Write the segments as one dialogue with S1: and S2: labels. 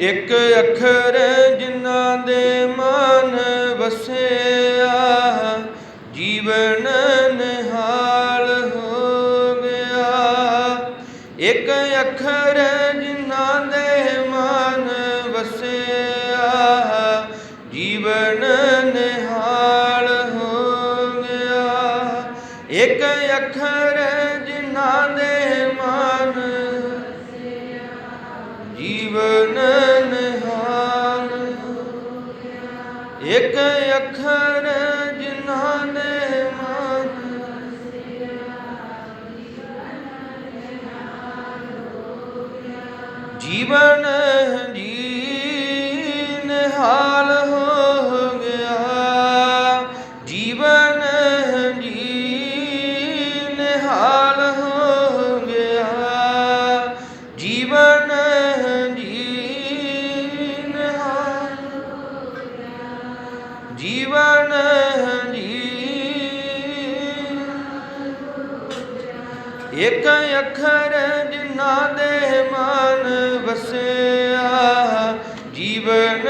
S1: ਇੱਕ ਅੱਖਰ ਜਿਨ੍ਹਾਂ ਦੇ ਮਨ ਵਸਿਆ, ਜੀਵਨ ਨਿਹਾਲ ਹੋ ਗਿਆ ਇੱਕ ਅੱਖਰ ਜਿਨ੍ਹਾਂ ਦੇ ਮਨ ਵਸਿਆ, ਜੀਵਨ ਨਿਹਾਲ ਹੋ ਗਿਆ ਇੱਕ ਅੱਖਰ ਜਿਨ੍ਹਾਂ ਦੇ ਮਨ ਜੀਵਨ ਇੱਕ ਅੱਖਰ ਜਿਨ੍ਹਾਂ ਦੇ ਮਨ ਜੀਵਨ ਜੀ ਨਿਹਾਲ ਜੀਵਨ ਜੀ ਇੱਕ ਅੱਖਰ ਜਿਨ੍ਹਾਂ ਦੇ ਮਨ ਵਸਿਆ, ਜੀਵਨ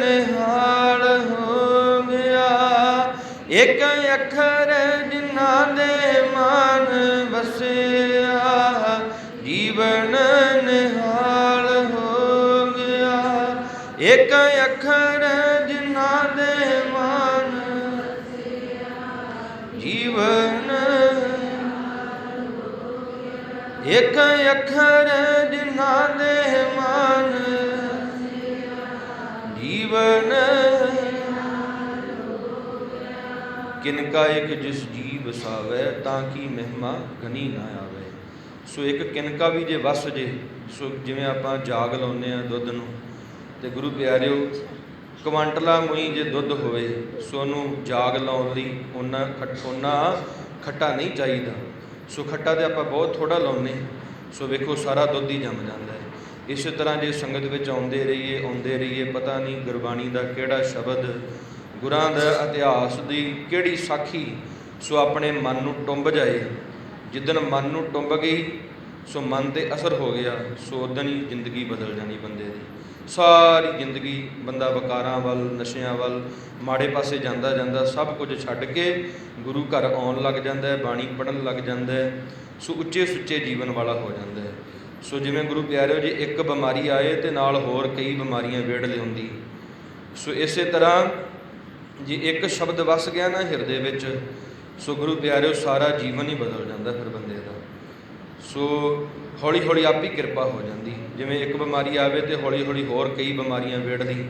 S1: ਨਿਹਾਲ ਹੋ ਗਿਆ। ਇੱਕ ਅੱਖਰ ਜਿਨ੍ਹਾਂ ਦੇ ਮਨ ਵਸਿਆ, ਜੀਵਨ ਨਿਹਾਲ ਹੋ ਗਿਆ। ਇੱਕ ਅੱਖਰ ਜੀਵਨ। ਇੱਕ ਅੱਖਰ ਜਿਨ੍ਹਾਂ ਦੇ ਮਨ ਜੀਵਨ। ਕਿਨਕਾ ਇੱਕ ਜਿਸ ਜੀ ਵਸਾਵੇ ਤਾਂ ਕੀ ਮਹਿਮਾ ਗਨੀ ਨਾ ਆਵੇ। ਸੋ ਇੱਕ ਕਿਨਕਾ ਵੀ ਜੇ ਵਸ ਜੇ, ਸੋ ਜਿਵੇਂ ਆਪਾਂ ਜਾਗ ਲਾਉਂਦੇ ਆ ਦੁੱਧ ਨੂੰ, ਤੇ ਗੁਰੂ ਪਿਆਰਿਓ ਕੁਆਂਟਲਾ ਮੂਈ ਜੇ ਦੁੱਧ ਹੋਵੇ ਸੋ ਉਹਨੂੰ ਜਾਗ ਲਾਉਣ ਲਈ ਉਹਨਾਂ ਖੱਟ ਉਹਨਾਂ ਖੱਟਾ ਨਹੀਂ ਚਾਹੀਦਾ। ਸੋ ਖੱਟਾ ਤੇ ਆਪਾਂ ਬਹੁਤ ਥੋੜਾ ਲਾਉਂਦੇ ਸੋ ਵੇਖੋ, ਸਾਰਾ ਦੁੱਧ ਹੀ ਜੰਮ ਜਾਂਦਾ ਹੈ। ਇਸੇ ਤਰ੍ਹਾਂ ਜੇ ਸੰਗਤ ਵਿੱਚ ਆਉਂਦੇ ਰਹੀਏ ਆਉਂਦੇ ਰਹੀਏ, ਪਤਾ ਨਹੀਂ ਗੁਰਬਾਣੀ ਦਾ ਕਿਹੜਾ ਸ਼ਬਦ, ਗੁਰਾਂ ਦਾ ਇਤਿਹਾਸ ਦੀ ਕਿਹੜੀ ਸਾਖੀ ਸੋ ਆਪਣੇ ਮਨ ਨੂੰ ਟੁੰਬ ਜਾਏ। ਜਿੱਦਨ ਮਨ ਨੂੰ ਟੁੰਬ ਗਈ ਸੋ ਮਨ ਤੇ ਅਸਰ ਹੋ ਗਿਆ, ਸੋ ਉਦੋਂ ਹੀ ਜ਼ਿੰਦਗੀ ਬਦਲ ਜਾਣੀ ਬੰਦੇ ਦੀ। ਸਾਰੀ ਜ਼ਿੰਦਗੀ ਬੰਦਾ ਵਕਾਰਾਂ ਵੱਲ, ਨਸ਼ਿਆਂ ਵੱਲ, ਮਾੜੇ ਪਾਸੇ ਜਾਂਦਾ ਜਾਂਦਾ ਸਭ ਕੁਝ ਛੱਡ ਕੇ ਗੁਰੂ ਘਰ ਆਉਣ ਲੱਗ ਜਾਂਦਾ ਹੈ, ਬਾਣੀ ਪੜਨ ਲੱਗ ਜਾਂਦਾ ਹੈ, ਸੋ ਉੱਚੇ ਸੁੱਚੇ ਜੀਵਨ ਵਾਲਾ ਹੋ ਜਾਂਦਾ ਹੈ। ਸੋ ਜਿਵੇਂ ਗੁਰੂ ਪਿਆਰਿਓ ਜੀ ਇੱਕ ਬਿਮਾਰੀ ਆਏ ਤੇ ਨਾਲ ਹੋਰ ਕਈ ਬਿਮਾਰੀਆਂ ਵੇੜ ਲਿਆਉਂਦੀ। ਸੋ ਇਸੇ ਤਰ੍ਹਾਂ ਜੇ ਇੱਕ ਸ਼ਬਦ ਵਸ ਗਿਆ ਨਾ ਹਿਰਦੇ ਵਿੱਚ, ਸੋ ਗੁਰੂ ਪਿਆਰਿਓ ਸਾਰਾ ਜੀਵਨ ਹੀ ਬਦਲ ਜਾਂਦਾ ਫਿਰ ਬੰਦੇ ਦਾ। ਸੋ ਹੌਲੀ ਹੌਲੀ ਆਪ ਹੀ ਕਿਰਪਾ ਹੋ ਜਾਂਦੀ। ਜਿਵੇਂ ਇੱਕ ਬਿਮਾਰੀ ਆਵੇ ਤੇ ਹੌਲੀ ਹੌਲੀ ਹੋਰ ਕਈ ਬਿਮਾਰੀਆਂ ਵੇੜਦੀ।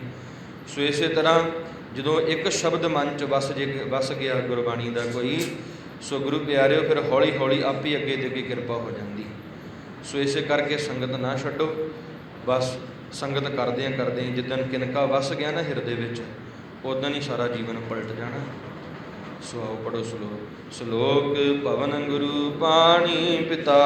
S1: ਸੋ ਇਸੇ ਤਰ੍ਹਾਂ ਜਦੋਂ ਇੱਕ ਸ਼ਬਦ ਮਨ ਚ ਵਸ ਜੇ ਵਸ ਗਿਆ ਗੁਰਬਾਣੀ ਦਾ ਕੋਈ, ਸੋ ਗੁਰੂ ਪਿਆਰਿਓ ਫਿਰ ਹੌਲੀ ਹੌਲੀ ਆਪ ਹੀ ਅੱਗੇ ਦੇ ਅੱਗੇ ਕਿਰਪਾ ਹੋ ਜਾਂਦੀ। ਸੋ ਇਸੇ ਕਰਕੇ ਸੰਗਤ ਨਾ ਛੱਡੋ। ਬਸ ਸੰਗਤ ਕਰਦਿਆਂ ਕਰਦਿਆਂ ਜਿੱਦਨ ਕਿਨਕਾ ਵਸ ਗਿਆ ਨਾ ਹਿਰਦੇ ਵਿੱਚ ਉਦੋਂ ਹੀ ਸਾਰਾ ਜੀਵਨ ਪਲਟ ਜਾਣਾ। ਸੋ ਪੜੋ ਸ਼ਲੋਕ ਸ਼ਲੋਕ ਪਵਨ ਗੁਰੂ ਪਾਣੀ ਪਿਤਾ